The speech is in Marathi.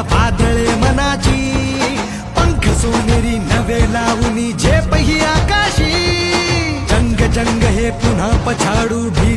वादळे मनाची. पंख सोनेरी नवे लावणी झेप आकाशी. जंग जंग हे पुन्हा पछाडू भी